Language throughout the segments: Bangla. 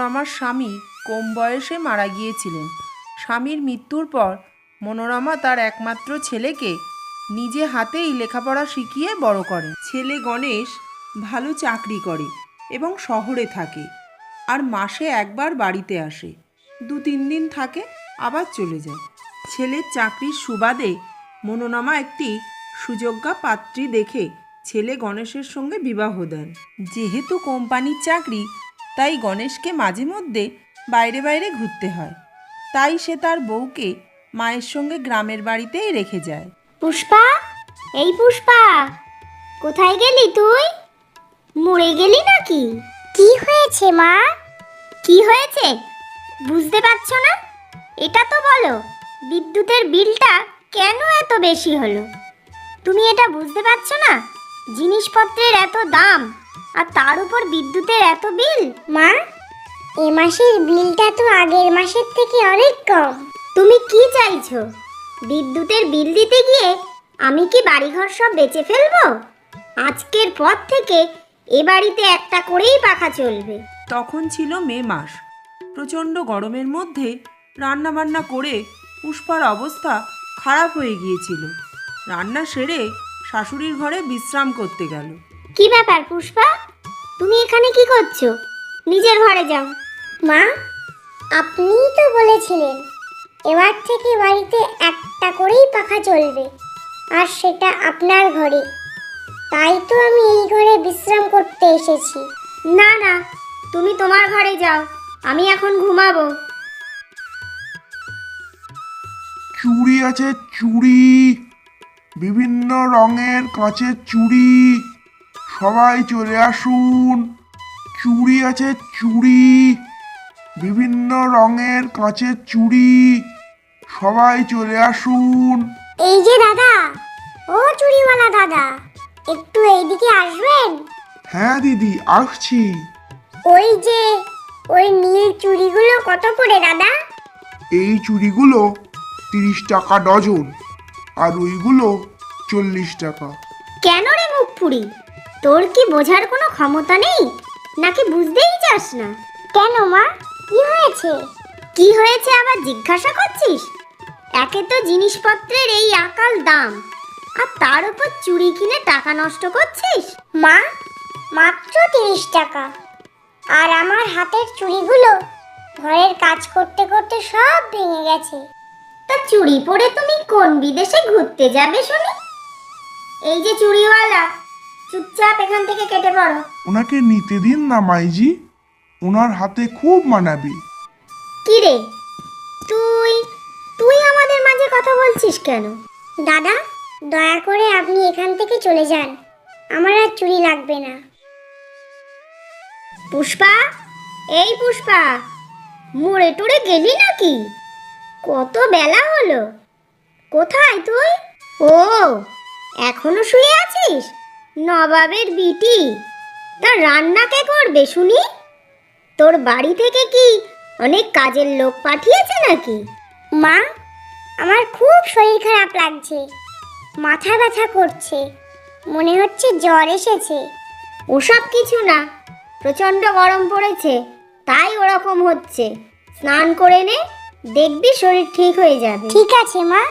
মনোরমার স্বামী কম বয়সে মারা গিয়েছিলেন। স্বামীর মৃত্যুর পর মনোরমা তার একমাত্র ছেলেকে নিজে হাতেই লেখাপড়া শিখিয়ে বড় করে। ছেলে গণেশ ভালো চাকরি করে এবং শহরে থাকে আর মাসে একবার বাড়িতে আসে। দু তিন দিন থাকে, আবার চলে যায়। ছেলের চাকরির সুবাদে মনোরমা একটি সুযোগ্যা পাত্রী দেখে ছেলে গণেশের সঙ্গে বিবাহ দেন। যেহেতু কোম্পানির চাকরি তাই গণেশকে মাঝে মধ্যে বাইরে বাইরে ঘুরতে হয়। তাই সে তার বউকে মায়ের সঙ্গে গ্রামের বাড়িতেই রেখে যায়। পুষ্পা, এই পুষ্পা, কোথায় গেলি তুই? মরে গেলি নাকি? কি হয়েছে মা? কি হয়েছে? বুঝতে পারছ না? এটা তো বলো, বিদ্যুতের বিলটা কেন এত বেশি হলো? তুমি এটা বুঝতে পারছ না? জিনিসপত্রের এত দাম আর তার উপর বিদ্যুতের এত বিল? মা এ মাসের বিলটা তো আগের মাসের থেকে অনেক কম। তুমি কি চাইছো? বিদ্যুতের বিল দিতে গিয়ে আমি কি বাড়িঘর সব বেচে ফেলব? আজকের পর থেকে এ বাড়িতে একটা করেই পাখা চলবে। তখন ছিল মে মাস। প্রচণ্ড গরমের মধ্যে রান্নাবান্না করে পুষ্পার অবস্থা খারাপ হয়ে গিয়েছিল। রান্না সেরে শাশুড়ির ঘরে বিশ্রাম করতে গেল। কি ব্যাপার পুষ্পা? তুমি এখানে কি করছ? নিজের ঘরে যাও। মা? আপনিই তো বলেছিলেন এবার থেকে বাড়িতে একটা করেই পাখা চলবে আর সেটা আপনার ঘরে। তাই তো আমি এই ঘরে বিশ্রাম করতে এসেছি। না না তুমি তোমার ঘরে যাও আমি এখন ঘুমাবো। চুড়ি আছে চুড়ি। বিভিন্ন রঙের কাঁচের চুড়ি। সবাই চলে আসুন। চুড়ি আছে চুড়ি। বিভিন্ন রঙের কাঁচের চুড়ি। সবাই চলে আসুন। এই যে দাদা ও চুড়িওয়ালা দাদা একটু এইদিকে আসবেন? হ্যাঁ দিদি আসছি। ওই যে ওই নীল চুড়িগুলো কত করে দাদা? এই চুড়িগুলো তিরিশ টাকা ডজন আর ওইগুলো চল্লিশ টাকা। কেন রে মুখ পুরি তোর কি বোঝার কোনো ক্ষমতা নেই? নাকি বুঝতেই চাস না? কেন মা? কি হয়েছে? কি হয়েছে আবার জিজ্ঞাসা করছিস? একে তো জিনিসপত্রের এই আকাল দাম। আর তার উপর চুরি কিনে টাকা নষ্ট করছিস? মা মাত্র তিরিশ টাকা। আর আমার হাতের চুড়িগুলো ঘরের কাজ করতে করতে সব ভেঙে গেছে। তা চুড়ি পরে তুমি কোন বিদেশে ঘুরতে যাবে শুনি? এই যে চুড়িওয়ালা চুপচাপ এখান থেকে কেটে পড়ো। ওনাকে নিতে দিন না মাইজি ওনার হাতে খুব মানাবি। কি রে? তুই তুই আমাদের মাঝে কথা বলছিস কেন? দাদা দয়া করে আপনি এখান থেকে চলে যান। আমার আর চুরি লাগবে না। পুষ্পা? এই পুষ্পা মুড়ে টুড়ে গেলি নাকি? কত বেলা হলো। কোথায় তুই? ও এখনও শুয়ে আছিস? নবাবের বিটি। তা রান্না কে করবে শুনি? তোর বাড়ি থেকে কি অনেক কাজের লোক পাঠিয়েছে নাকি? মা আমার খুব শরীর খারাপ লাগছে। মাথা ব্যথা করছে। মনে হচ্ছে জ্বর এসেছে। ওসব কিছু না প্রচণ্ড গরম পড়েছে তাই ওরকম হচ্ছে। স্নান করে নে দেখবি শরীর ঠিক হয়ে যাবে। ঠিক আছে মা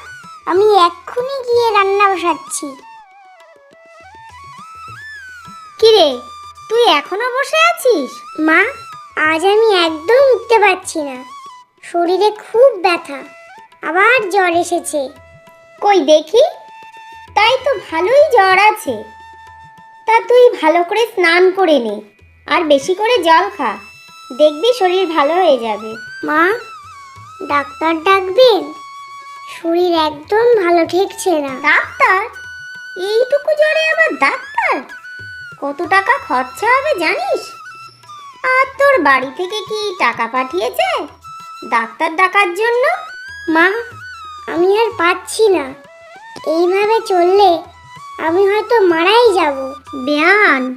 আমি এক্ষুনি গিয়ে রান্না বসাচ্ছি। কিরে তুই এখনও বসে আছিস? মা আজ আমি একদম উঠতে পারছি না। শরীরে খুব ব্যথা আবার জ্বর এসেছে। কই দেখি? তাই তো ভালোই জ্বর আছে। তা তুই ভালো করে স্নান করে নে আর বেশি করে জল খা। দেখবি শরীর ভালো হয়ে যাবে। মা ডাক্তার ডাকবেন? শরীর একদম ভালো ঠেকছে না। ডাক্তার? এইটুকু জ্বরে আবার ডাক্তার? কত টাকা খরচা হবে জানিস? আর তোর বাড়ি থেকে কি টাকা পাঠিয়েছে? ডাক্তার ডাকার জন্য? মা, আমি আর পাচ্ছি না। এইভাবে চললে আমি হয়তো মারাই যাব। বেয়ান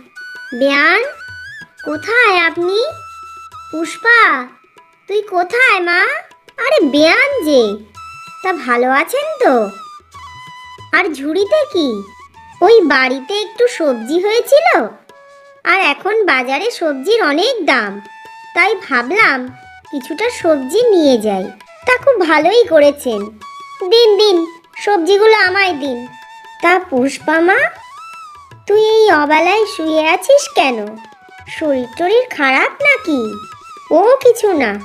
বেয়ান, কোথায় আপনি? পুষ্পা, তুই কোথায় মা? আরে বেয়ান যে, তা ভালো আছেন তো? আর ঝুড়িতে কি? ওই বাড়িতে একটু সবজি হয়েছিল। আর এখন বাজারে সবজির অনেক দাম। তাই ভাবলাম কিছুটা সবজি নিয়ে যাই। তা খুব ভালোই করেছেন। দিন দিন সবজিগুলো আমায় দিন। তা পুষ্পা মা, তুই এই অবেলায় শুয়ে আছিস কেন? শরীর টরীর খারাপ নাকি? ও কিছু না।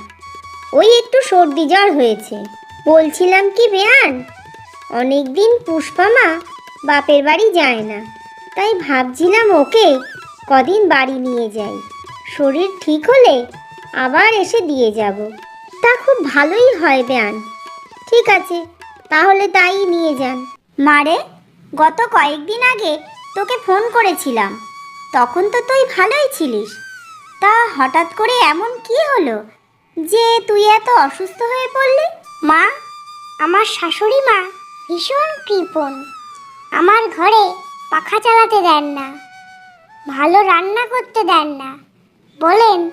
ওই একটু সর্দি জ্বর হয়েছে। বলছিলাম কি বেয়ান? অনেকদিন পুষ্পা মা বাপের বাড়ি যায় না। তাই ভাবছিলাম ওকে কদিন বাড়ি নিয়ে যাই। শরীর ঠিক হলে আবার এসে দিয়ে যাব। তা খুব ভালোই হয় ব্যান। ঠিক আছে, তাহলে তাই নিয়ে যান। মারে গত কয়েকদিন আগে তোকে ফোন করেছিলাম। তখন তো তুই ভালোই ছিলিস। তা হঠাৎ করে এমন কি হলো যে তুই এত অসুস্থ হয়ে পড়লি? মা, আমার শাশুড়ি মা ভীষণ কৃপণ। আমার ঘরে পাখা চালাতে দেন না ভালো রান্না করতে দেন না। বলেন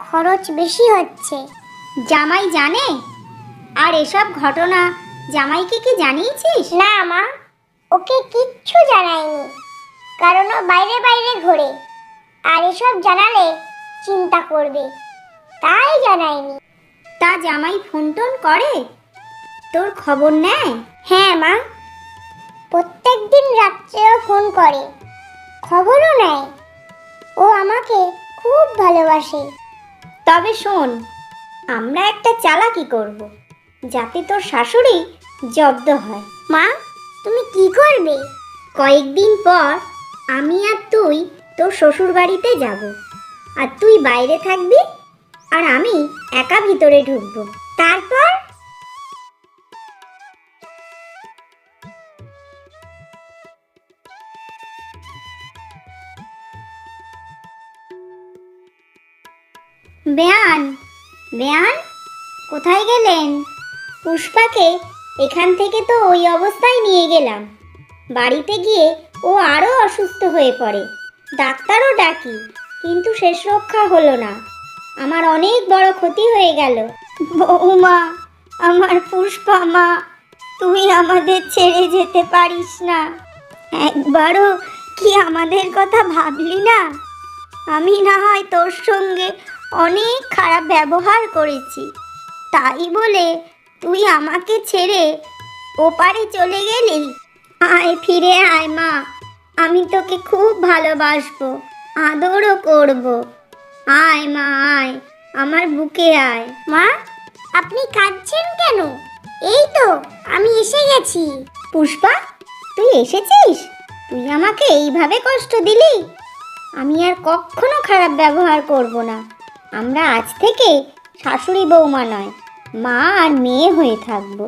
খরচ বেশি হচ্ছে। জামাই জানে? আর এসব ঘটনা জামাইকে কি জানিয়েছিস? না মা ওকে কিচ্ছু জানায়নি কারণ ও বাইরে বাইরে ঘোরে। আর এসব জানালে চিন্তা করবে তাই জানায়নি তা জামাই ফোন টোন করে? তোর খবর নেয়? হ্যাঁ মা। প্রত্যেক দিন রাত্রেও ফোন করে। খবরও নেয়। ও আমাকে খুব ভালোবাসে। তবে শোন, আমরা একটা চালাকি করব, যাতে তোর শাশুড়ি জব্দ হয়। মা, তুমি কি করবে? কয়েকদিন পর আমি আর তুই তোর শ্বশুর বাড়িতে যাব। আর তুই বাইরে থাকবি, আর আমি একা ভিতরে ঢুকবো। তারপর বেয়ান বেয়ান, কোথায় গেলেন? পুষ্পাকে এখান থেকে তো ওই অবস্থায় নিয়ে গেলাম। বাড়িতে গিয়ে ও আরও অসুস্থ হয়ে পড়ে। ডাক্তারও ডাকি, কিন্তু শেষ রক্ষা হলো না। আমার অনেক বড় ক্ষতি হয়ে গেল। বৌমা আমার পুষ্পা মা, তুই আমাদের ছেড়ে যেতে পারিস না। একবারও কি আমাদের কথা ভাবলি না? আমি না হয় তোর সঙ্গে অনেক খারাপ ব্যবহার করেছি। তাই বলে তুই আমাকে ছেড়ে ওপারে চলে গেলি? আয় ফিরে আয় মা। আমি তোকে খুব ভালোবাসবো আদরও করব। আয় মা আয় আমার বুকে আয়। মা আপনি কাঁদছেন কেন? এই তো আমি এসে গেছি। পুষ্পা তুই এসেছিস? তুই আমাকে এইভাবে কষ্ট দিলি? আমি আর কখনো খারাপ ব্যবহার করব না। আমরা আজ থেকে শাশুড়ি বৌমা নয় মা আর মেয়ে হয়ে থাকব।